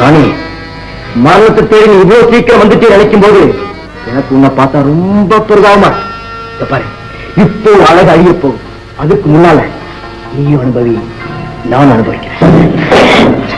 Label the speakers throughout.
Speaker 1: ராணி தேடி நீ இவ்வளவு சீக்கிரம் வந்துட்டு நினைக்கும் போது எனக்கு உன்னை பார்த்தா ரொம்ப பெருதாவமா பாரு இப்போ அழகு அழிய அதுக்கு முன்னால நீயும் அனுபவி நான் அனுபவிக்கிறேன்.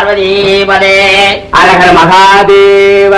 Speaker 2: நம பார்வதி பதே
Speaker 1: அழகர் மகாதேவ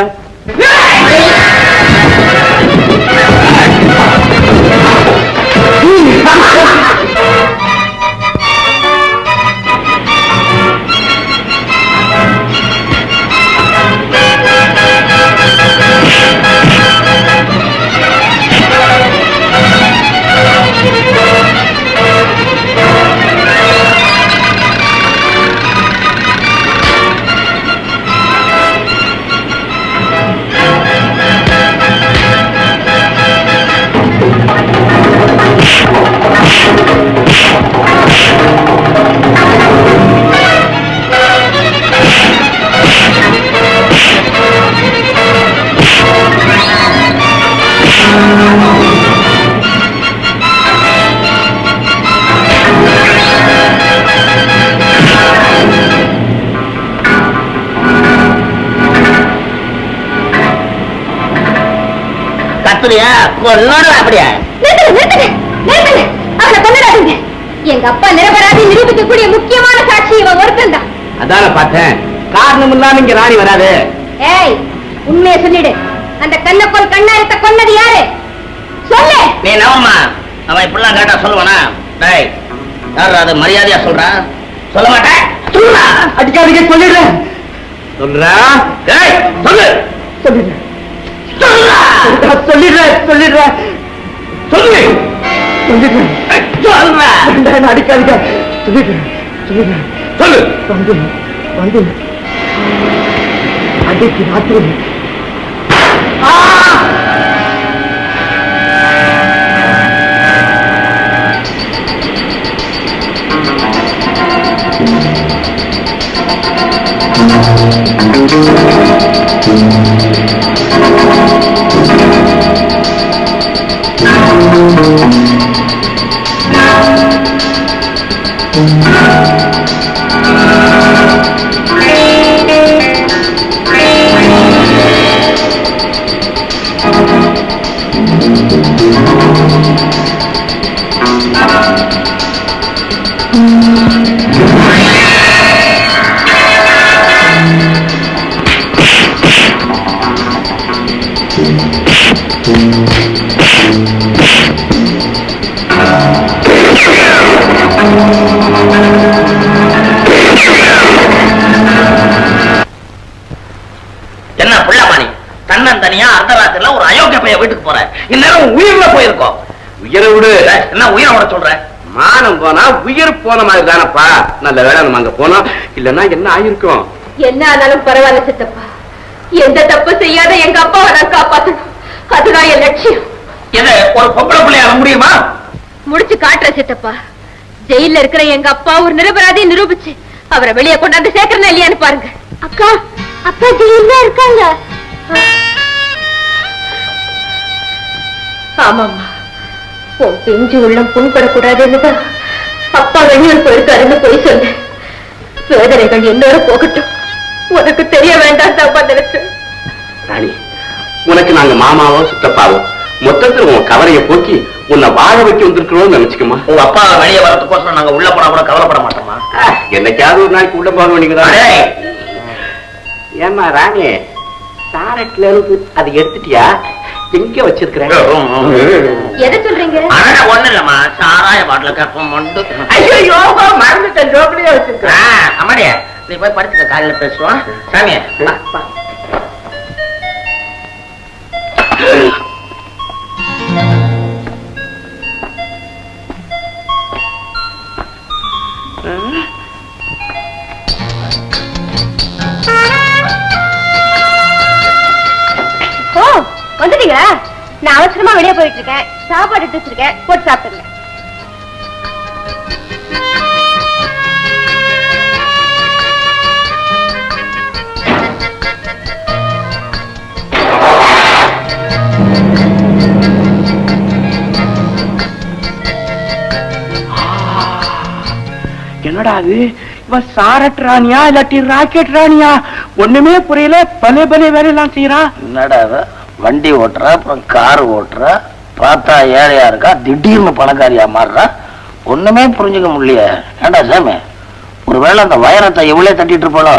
Speaker 2: கத்துறியா கொன்னோட அப்படியா.
Speaker 3: அவனை கொன்னுடாதீங்க. எங்க அப்பா நிரபராதி நிரூபிக்கக்கூடிய முக்கியமான சாட்சி இவன் ஒருத்தன் தான்
Speaker 1: அதான பார்த்தேன். காரணம் இல்லாம இங்க ராணி வராது.
Speaker 3: ஏய் உண்மையை சொல்லிடு. அந்த கண்ணப்பன் கண்ணாரத்தை கொன்னது யாரு? சொல்லு.
Speaker 2: நீ நவமா அவன் இப்படிலாம் கேட்டா சொல்லுவானா? டேய் யார் அது? மரியாதையா சொல்றான் சொல்ல மாட்டேன். சொல்லுடா.
Speaker 1: அடிக்காதீங்க சொல்லிடுறேன். சொல்றா?
Speaker 2: டேய் சொல்லு.
Speaker 1: சொல்லிடுறேன்.
Speaker 2: சொல்லுடா.
Speaker 1: சொல்லிடுறேன் சொல்லிடுறேன்.
Speaker 2: சொல்லு.
Speaker 1: சொல்லிடுறேன்.
Speaker 2: ஏய், சொல்றா.
Speaker 1: வேண்டாம், அடிக்காதீங்க. சொல்லிடுறேன் சொல்லிடுறேன்.
Speaker 2: சொல்லு.
Speaker 1: வந்து வந்து அன்றைக்கு ராத்திரி
Speaker 2: என்ன தன்னன் தனியா அர்த்தராத்திரில ஒரு அயோக்கிய பையன் வீட்டுக்கு போற இந்நேரம் உயிர்ல போயிருக்கோம்
Speaker 1: உயிரை விடு.
Speaker 2: என்ன உயிரை விட சொல்ற?
Speaker 1: மானம் போனா உயிர் போன மாதிரி தானப்பா. நல்ல வேலை நம்ம அங்க போனோம். இல்லன்னா என்ன ஆயிருக்கும்?
Speaker 3: என்ன ஆனாலும் பரவாயில்ல சித்தப்பா. எந்த தப்பு செய்யாத எங்க அப்பாவை நான் காப்பாத்தணும். அதுதான் என் லட்சியம்.
Speaker 2: இது ஒரு பொம்பளை பிள்ளையால முடியுமா?
Speaker 3: முடிச்சு காட்டுற சித்தப்பா. ஜெயில இருக்கிற எங்க அப்பா ஒரு நிரபராதி நிரூபிச்சு அவரை வெளியே கொண்டாந்து சேர்க்கறனா இல்லையான்னு பாருங்க. அக்கா அப்பா ஜெயில இருக்காங்க. ஆமாம்மா. உன் பிஞ்சு உள்ளம் புண்படக்கூடாதுன்னுதான் அப்பா வெளியூர் போயிருக்காருன்னு போய் சொன்னேன். வேதனைகள் என்னோட போகட்டும். உனக்கு தெரிய வேண்டாம் தான் நினைச்சேன்
Speaker 1: ராணி உனக்கு நாங்க மாமாவோ சுத்தப்பாவோ மொத்தத்துல உன் கவலைய போக்கி உன்னை வாழ வைக்க வந்திருக்கிறோம்னு நினைச்சுக்கமா
Speaker 2: உங்க அப்பா வெளியே வரதுக்கோசரம் நாங்க உள்ள போனா கூட கவலைப்பட மாட்டோமா
Speaker 1: என்னைக்காவது ஒரு நாளைக்கு உள்ள போக வேண்டியதுதான்.
Speaker 2: டேய்,
Speaker 1: ஏமா ராணி சாரட்ல இருந்து அது எடுத்துட்டியா? எங்க வச்சிருக்கிற
Speaker 3: எதை சொல்றீங்க?
Speaker 2: அட, ஒண்ணும் இல்லம்மா. சாராய பாட்டில கப்பம் மண்டு
Speaker 1: ஐயோ மறந்துட்டேன். ஜோக்கடியா
Speaker 2: ஆ, அம்மாடியா. நீ போய் படிச்சுக்க காலையில பேசுவோம். சாமி
Speaker 3: வெளியே போயிட்டு இருக்கேன் சாப்பாடு எடுத்து வச்சிருக்கேன். போட்டு சாப்பிட்டுங்க
Speaker 4: என்னடா அது? இவ சாரட் ராணியா இல்லாட்டி ராக்கெட் ராணியா? ஒண்ணுமே புரியல. பலே பலே வேலையெல்லாம் செய்யறான்
Speaker 2: என்னடா? வண்டி ஓட்டுறா அப்புறம் கார் ஓட்டுறா பார்த்தா ஏழையா இருக்கா திடீர்னு பணக்காரியா மாறுறா. ஒண்ணுமே புரிஞ்சுக்க முடியல ஏண்டா சாமி? ஒருவேளை அந்த வைரத்தை இவ்வளே தட்டிட்டு இருப்பாளோ?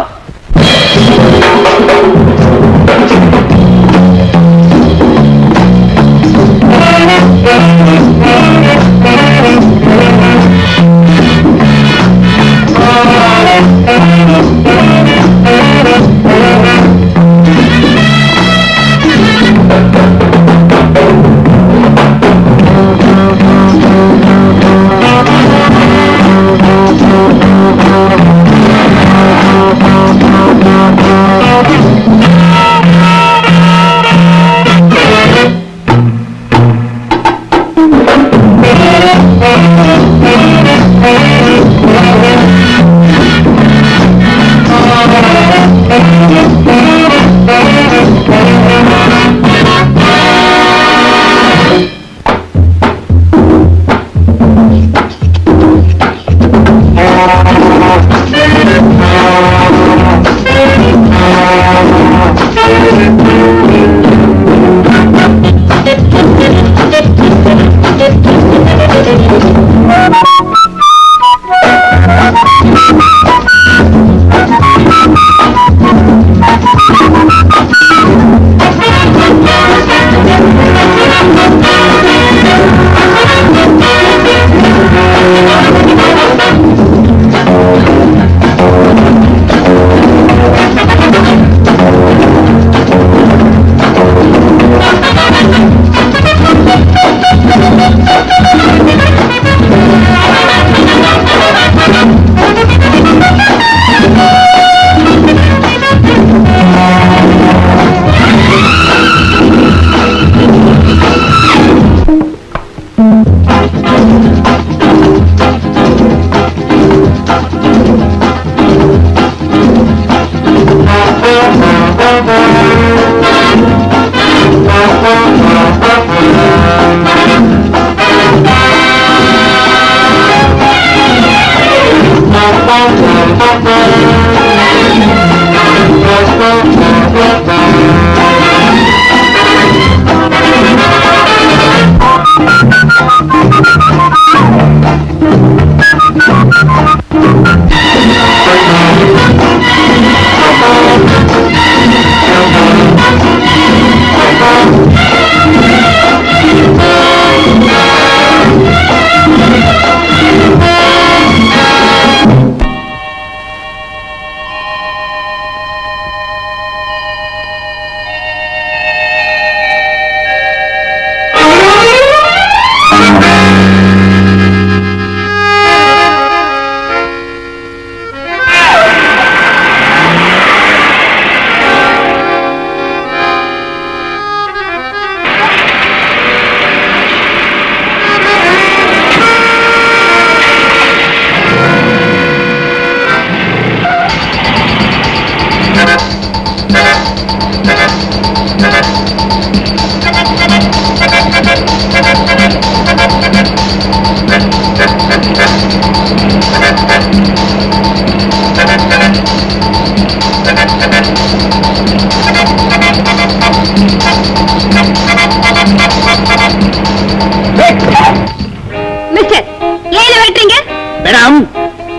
Speaker 4: மேடம்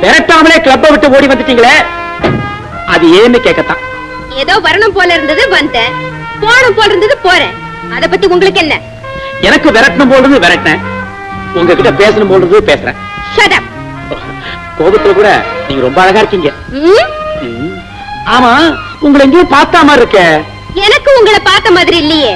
Speaker 4: விரட்டாமலே கிளப்பை விட்டு ஓடி வந்துட்டீங்களே? அது ஏன்னு கேட்கத்தான்
Speaker 3: ஏதோ வரணும் போல இருந்தது வந்தேன். போகணும் போல இருந்தது போறேன். அத பத்தி உங்களுக்கு என்ன?
Speaker 4: எனக்கு விரட்டணும் போடுறது விரட்டினேன். உங்ககிட்ட பேசணும் போடுறது பேசுறேன்.
Speaker 3: அப்
Speaker 4: கோபத்துல கூட நீங்க ரொம்ப அழகா இருக்கீங்க. ஆமா உங்களை எங்கேயும் பார்த்தா மாதிரி இருக்க.
Speaker 3: எனக்கு உங்களை பார்த்த மாதிரி இல்லையே.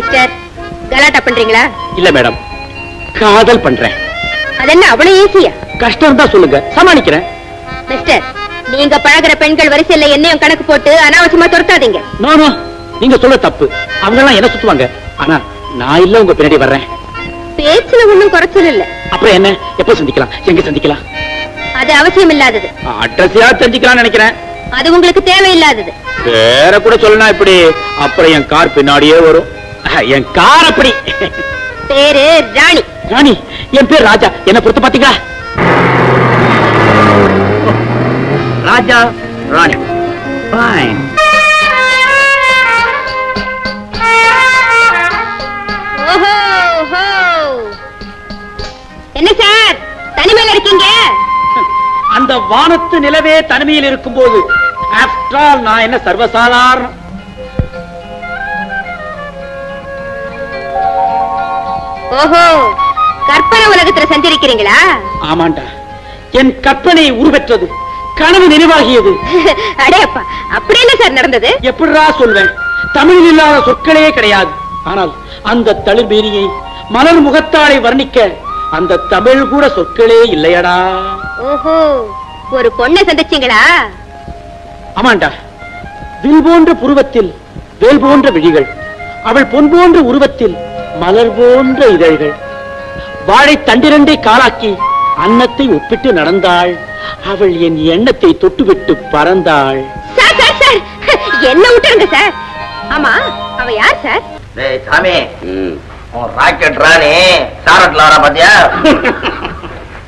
Speaker 3: மிஸ்டர் கலாட்டா பண்றீங்களா?
Speaker 4: இல்ல மேடம். காதல் பண்றேன்.
Speaker 3: அது என்ன அவ்வளவு ஈஸியா
Speaker 4: கஷ்டம் தான் சொல்லுங்க. சமாளிக்கிறேன்.
Speaker 3: மிஸ்டர் நீங்க பழகுற பெண்கள் வரிசையில என்னையும் கணக்கு போட்டு அனாவசியமா துரத்தாதீங்க.
Speaker 4: No no. நீங்க சொல்ல தப்பு. அவங்க எல்லாம் என்ன சுத்துவாங்க? ஆனா நான் இல்ல உங்க பின்னாடி வர்றேன்.
Speaker 3: பேச்சுல ஒண்ணும் குறைச்சல் இல்ல
Speaker 4: அப்புறம் என்ன? எப்ப சந்திக்கலாம்? எங்க சந்திக்கலாம்?
Speaker 3: அது அவசியம் இல்லாதது
Speaker 4: அட்ரஸையா தெரிஞ்சுக்கலாம்னு நினைக்கிறேன்.
Speaker 3: அது உங்களுக்கு தேவையில்லாதது.
Speaker 4: வேற கூட சொல்லலாம் இப்படி? அப்புறம் என் கார் பின்னாடியே வரும். என் கார் அப்படி
Speaker 3: பேரு ராணி.
Speaker 4: ராணி என் பேர் ராஜா. என்ன பொறுத்து பாத்தீங்களா ராஜா ராணி.
Speaker 3: என்ன சார்? தனிமையில இருக்கீங்க?
Speaker 4: அந்த வானத்து நிலவே தனிமையில் இருக்கும்போது ஆஃப்டர் ஆல் நான் என்ன சர்வசாதாரணம்
Speaker 3: ஓஹோ கற்பனை உலகத்துல சஞ்சரிக்கிறீங்களா
Speaker 4: ஆமாண்டா. என் கற்பனை உருவெற்றது கனவு நினைவாகியது.
Speaker 3: அடே அப்பா அப்படி என்ன சார் நடந்தது?
Speaker 4: எப்படிடா சொல்வேன்? தமிழில் இல்லாத சொற்களே கிடையாது. ஆனால் அந்த தளிர்பீரியை மலர் முகத்தாளை வர்ணிக்க அந்த தமிழ் கூட சொற்களே இல்லையடா.
Speaker 3: ஓஹோ ஒரு பொண்ணை சந்திச்சீங்களா?
Speaker 4: ஆமாண்டா. வில் போன்ற புருவத்தில் வேல் போன்ற விழிகள் அவள் பொன் போன்ற உருவத்தில் மலர் போன்ற இதழ்கள். வாழை தண்டிரண்டை காலாக்கி அன்னத்தை ஒப்பிட்டு நடந்தாள். அவள் என் எண்ணத்தை தொட்டுவிட்டு பறந்தாள்.
Speaker 3: Sir sir sir. என்ன விட்டுருங்க சார்? ஆமா அவ யார் சார்?
Speaker 5: டேய் சாமி. உன் ராக்கெட் ராணி. சாரட்ல வரா பாத்தியா?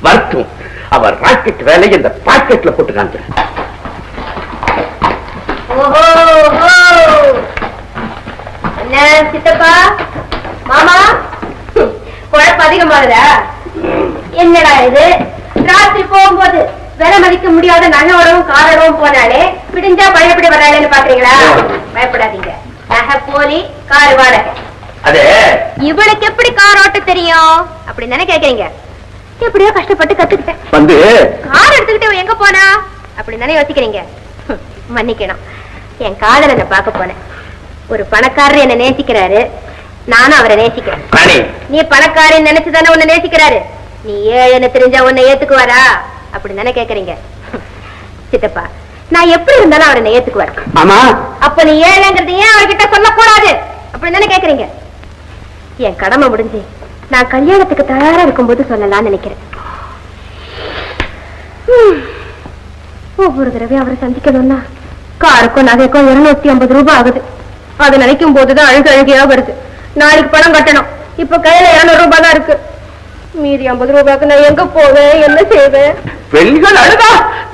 Speaker 1: வரட்டும் அவர் ராக்கெட் வேலையை இந்த பாக்கெட்ல போட்டு காமிக்கிறேன்
Speaker 3: ஓஹோ ஓஹோ. என்ன சித்தப்பா. மாமா? குழப்பம் அதிகமாகுதா? என்னடா இது? ராத்திரி போகும்போது விலை மதிக்க முடியாத நகையோடவும் காரோடவும் போனாலே பிடிஞ்சா பயப்படி வர்றாளேன்னு பாக்குறீங்களா? பயப்படாதீங்க. நகை போலி கார் வாடகை.
Speaker 5: அது?
Speaker 3: இவளுக்கு எப்படி கார் ஓட்ட தெரியும்? அப்படின்னு தானே கேக்குறீங்க. எப்படியோ கஷ்டப்பட்டு கத்துக்கிட்டேன்.
Speaker 1: வந்து?
Speaker 3: கார் எடுத்துக்கிட்டு எங்க போனா? அப்படின்னு தானே யோசிக்கிறீங்க. மன்னிக்கணும். என் காதலனை பார்க்க போனேன். ஒரு பணக்காரர் என்ன நேசிக்கிறாரு. நானும் அவரை நேசிக்கிறேன். நீ பணக்காரன் நினைச்சு தானே உன்னை நேசிக்கிறாரு? நீ ஏழைன்னு தெரிஞ்சா உன்னை ஏத்துக்குவாரா? அப்படின்னு தானே கேக்குறீங்க. சித்தப்பா நான் எப்படி இருந்தாலும் அவரை ஏத்துக்குவார்
Speaker 1: ஆமா.
Speaker 3: அப்ப நீ ஏழைங்கிறது ஏன் அவர்கிட்ட சொல்லக்கூடாது? அப்படின்னு தானே கேக்குறீங்க. என் கடமை முடிஞ்சு நான் கல்யாணத்துக்கு தயாரா இருக்கும்போது சொல்லலாம்னு நினைக்கிறேன். ஒவ்வொரு தடவையும் அவரை சந்திக்கணும்னா காருக்கும் நகைக்கும் இருநூத்தி ஐம்பது ரூபாய் ஆகுது. அதை நினைக்கும் போதுதான் அழுகு அழுகையா வருது. நாளைக்கு பணம் கட்டணும். இப்ப கையில இருநூறு ரூபாய் தான் இருக்கு. மீதி ஐம்பது ரூபாய்க்கு நான் எங்க போவேன்? என்ன செய்வேன்?
Speaker 1: பெண்கள் அழுதா?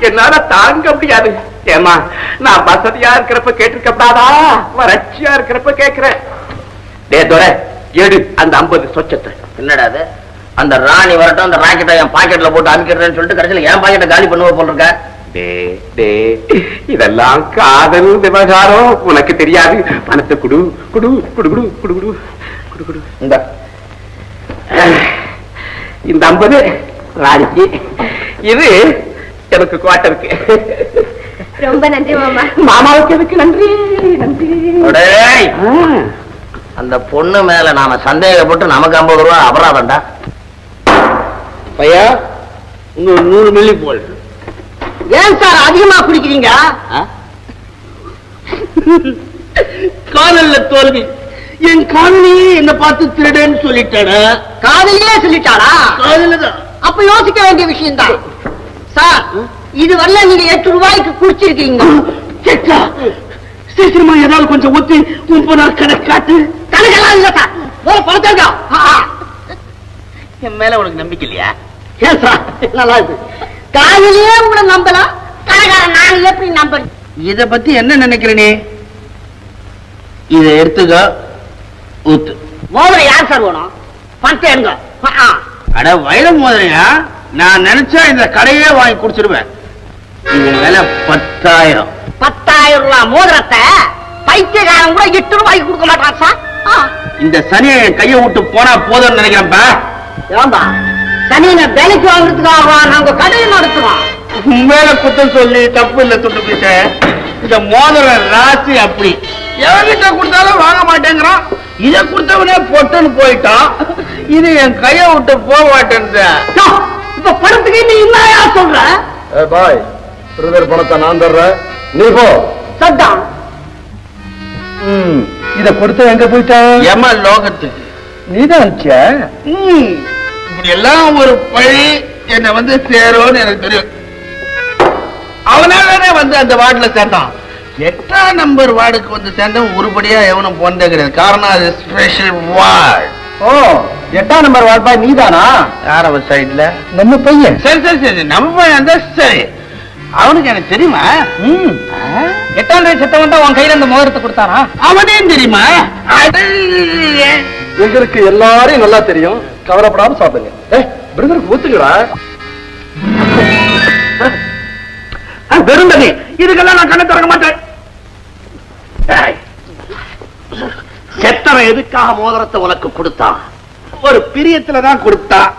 Speaker 1: என்னால தாங்க முடியாது. ஏமா நான் வசதியா இருக்கிறப்ப கேட்டிருக்கப்படாதா? வறட்சியா இருக்கிறப்ப கேக்குறேன் டே துரை எடு அந்த ஐம்பது சொச்சத்தை.
Speaker 5: என்னடா அது? அந்த ராணி வரட்டும் அந்த ராக்கெட்டை என் பாக்கெட்ல போட்டு அனுப்பிக்கிறேன்னு சொல்லிட்டு கடைசியில் என் பாக்கெட்டை காலி பண்ணுவ போல இருக்க.
Speaker 1: இதெல்லாம் காதல் விவகாரம் உனக்கு தெரியாது. பணத்தை குடு குடு குடு குடு குடு குடு குடு குடு.
Speaker 5: இந்த
Speaker 1: இந்த ஐம்பது ராணிக்கு இது எனக்கு குவாட்டருக்கு
Speaker 3: ரொம்ப நன்றி மாமா.
Speaker 1: மாமாவுக்கு எதுக்கு நன்றி நன்றி.
Speaker 5: அந்த பொண்ணு மேல நாம சந்தேகப்பட்டு நமக்கு ஐம்பது ரூபா அபராதம்டா.
Speaker 4: பையா இன்னும் நூறு மில்லி போல்.
Speaker 6: ஏன் சார் அதிகமா குடிக்கிறீங்க?
Speaker 4: காதல்ல தோல்வி. என் காதலியே என்ன பார்த்து திருடன்னு சொல்லிட்டாடா.
Speaker 6: காதலியே சொல்லிட்டாரா?
Speaker 4: காதலதான்.
Speaker 6: அப்ப யோசிக்க வேண்டிய விஷயம் தான் சார் இது வரல நீங்க எட்டு ரூபாய்க்கு குடிச்சிருக்கீங்க.
Speaker 4: சீக்கிரமா ஏதாவது கொஞ்சம் ஊத்தி முப்பது நாள் கணக்கு காட்டு.
Speaker 6: கணக்கெல்லாம் இல்ல சார். ஒரு பழத்தங்க
Speaker 4: என் மேல உனக்கு நம்பிக்கை இல்லையா?
Speaker 6: ஏன் சார்? நல்லா இருக்கு. காதலியே உங்களை நம்பலாம் கணக்காரன் நான் எப்படி நம்புறேன்
Speaker 5: இத பத்தி என்ன நினைக்கிற நீ இத எடுத்துக்க ஊத்து.
Speaker 6: மோதிரம் யார் சார் வேணும் பணத்தை எங்க
Speaker 5: அட வைர மோதிரையா? நான் நினைச்சா இந்த கடையே வாங்கி குடிச்சிருவேன். இது விலை பத்தாயிரம்.
Speaker 6: பத்தாயிரம் ரூபாய் மோதிரத்தை பைத்தியக்காரன் கூட எட்டு ரூபாய்க்கு கொடுக்க மாட்டான் சார்.
Speaker 5: இந்த சனியை கையை விட்டு போனா போதும்னு நினைக்கிறேன்ப்பா
Speaker 6: ஏன்பா? சனியனை வேலைக்கு வாங்குறதுக்காக நாங்க கடையை நடத்துறோம்.
Speaker 5: மேல குத்தம் சொல்லி தப்பு இல்ல துட்டு பீச இந்த மோதிர ராசி அப்படி. எவன்கிட்ட கொடுத்தாலும் வாங்க மாட்டேங்கிறான். இத கொடுத்தவனே பொட்டுன்னு போயிட்டான். இது என் கைய விட்டு போக மாட்டேன்
Speaker 6: யோ, இப்ப பணத்துக்கு நீ என்னயா சொல்ற?
Speaker 1: பாய் பிரதர் பணத்தை நான் தர்றேன். நீ போ.
Speaker 6: சட்டான்
Speaker 1: இத கொடுத்து எங்க போயிட்ட?
Speaker 5: எம லோகத்துக்கு.
Speaker 1: நீதான்
Speaker 5: இப்படி எல்லாம் ஒரு பழி என்ன வந்து சேரும்னு எனக்கு தெரியும். அவனாலே வந்து அந்த வார்டுல சேர்ந்தான். எட்டாம் நம்பர் வார்டுக்கு வந்து சேர்ந்தவன் உருப்படியா எவனும் போனதே கிடையாது. காரணம் அது ஸ்பெஷல் வார்டு
Speaker 1: ஓ எட்டாம் நம்பர் வாழ்பாய் நீதானா?
Speaker 5: யார் அவன் சைடுல
Speaker 1: நம்ம பையன்.
Speaker 5: சரி சரி சரி நம்ம பையன் இருந்தா சரி. அவனுக்கு எனக்கு தெரியுமா?
Speaker 1: ம். எட்டாம் தேதி செத்தவன் தான் உன் கையில இந்த மோதிரத்தை கொடுத்தானா?
Speaker 5: அவனையும் தெரியுமா?
Speaker 1: எங்களுக்கு எல்லாரையும் நல்லா தெரியும். கவலைப்படாம சாப்பிடுங்க. ஏ பிரதருக்கு ஒத்துக்கிறா
Speaker 5: வெறும் தண்ணி இதுக்கெல்லாம் நான் கண்ணை திறக்க மாட்டேன். செத்தவன் எதுக்காக மோதிரத்தை உனக்கு கொடுத்தான்? ஒரு பிரியத்துல தான் கொடுத்தான்.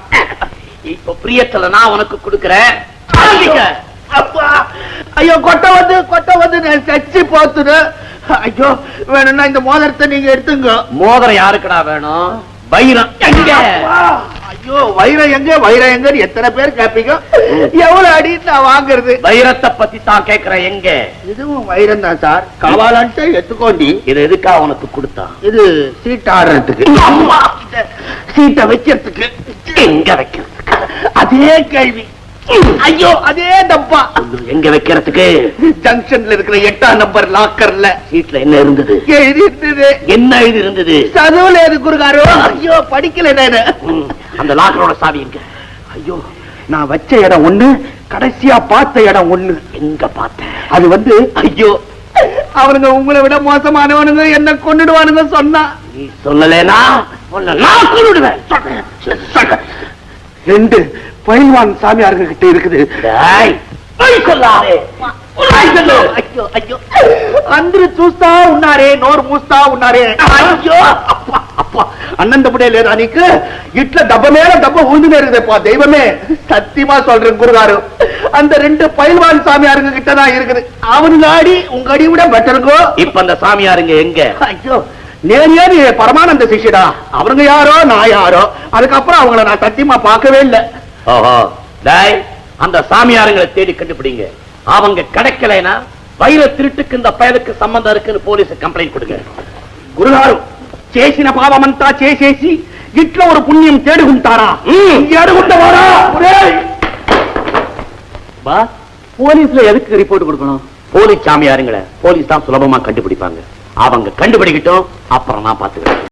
Speaker 5: இப்ப பிரியத்துல நான் உனக்கு கொடுக்கிறேன். ஐயோ கொட்டை வந்து கொட்டை வந்து நான் சச்சி போத்துடு ஐயோ வேணும்னா இந்த மோதிரத்தை நீங்க எடுத்துங்க.
Speaker 4: மோதிரம் யாருக்குடா வேணும்? வைரம். எங்க?
Speaker 5: ஐயோ வைரம் எங்க? வைரம் எங்கன்னு எத்தனை பேர் கேப்பீங்க? எவ்வளவு அடி நான் வாங்குறது?
Speaker 4: வைரத்தை பத்தி தான் கேக்குறேன் எங்க?
Speaker 5: இதுவும் வைரம் தான் சார். காவாலன்ட்டு எத்துக்கோண்டி
Speaker 4: இது எதுக்கா உனக்கு கொடுத்தான்
Speaker 5: இது சீட் ஆடுறதுக்கு. அம்மா சீட்டை வைக்கிறதுக்கு.
Speaker 4: எங்க வைக்கிறதுக்கு?
Speaker 5: அதே கேள்வி. ஐயோ அதே டப்பா.
Speaker 4: எங்க வைக்கிறதுக்கு?
Speaker 5: ஜங்ஷன்ல இருக்கிற எட்டாம் நம்பர் லாக்கர்ல.
Speaker 4: சீட்ல என்ன இருந்தது?
Speaker 5: எழுதி இருந்தது
Speaker 4: என்ன இது இருந்தது
Speaker 5: சதுவுல எது குருகாரோ? ஐயோ படிக்கல நானு.
Speaker 4: அந்த லாக்கரோட சாவி எங்க?
Speaker 5: ஐயோ நான் வச்ச இடம் ஒண்ணு கடைசியா பார்த்த இடம் ஒண்ணு.
Speaker 4: எங்க பார்த்தேன்?
Speaker 5: அது வந்து ஐயோ அவனுங்க உங்களை விட மோசமானவனுங்க என்ன கொண்டுடுவானுங்க சொன்னா.
Speaker 4: நீ சொல்லலேனா நான் சொல்றேன்.
Speaker 5: ரெண்டு பயில்வான் சாமியாருங்க கிட்ட இருக்குது
Speaker 4: டேய், பொய் சொல்லாதே பொய் சொல்லு.
Speaker 5: ஐயோ ஐயோ అందరూ చూస్తా ఉన్నారే నోరు మూస్తా ఉన్నారే అయ్యో అప్ప అప్ప అన్నం తప్పుడే లేదా నీకు ఇట్లా దెబ్బ మీద దెబ్బ ఊందునే இருக்குதேப்பா தெய்வமே சத்தியமா சொல்றேன் குருகாரு அந்த ரெண்டு பயில்வான் சாமியாருங்க கிட்ட தான் இருக்குது அவனுங்க அடி உங்க அடி விட பெட்டருங்கோ
Speaker 4: இப்ப அந்த சாமியாருங்க எங்க
Speaker 5: ஐயோ நேரியா நீ பரமானந்த சிஷ்யடா அவனுங்க யாரோ நான் யாரோ அதுக்கப்புறம் அவங்கள நான் சத்தியமா பார்க்கவே இல்லை
Speaker 4: ஓஹோ டேய் அந்த சாமியாருங்களை தேடி கண்டுபிடிங்க அவங்க கிடைக்கலைனா வைர திருட்டுக்கு இந்த பயலுக்கு சம்பந்தம் இருக்குன்னு போலீஸ் கம்ப்ளைண்ட் கொடுங்க
Speaker 5: గురుగారు చేసిన పాపమంతా చేసేసి ఇట్లా ఒక పుణ్యం తేడుకుంటారా ఎడుకుంటావారా
Speaker 4: பா போலீஸ்ல எதுக்கு ரிப்போர்ட் கொடுக்கணும் போலீஸ் சாமியாருங்களை போலீஸ் தான் சுலபமா கண்டுபிடிப்பாங்க அவங்க கண்டுபிடிக்கட்டும் அப்புறம் நான் பாத்துக்கிறேன்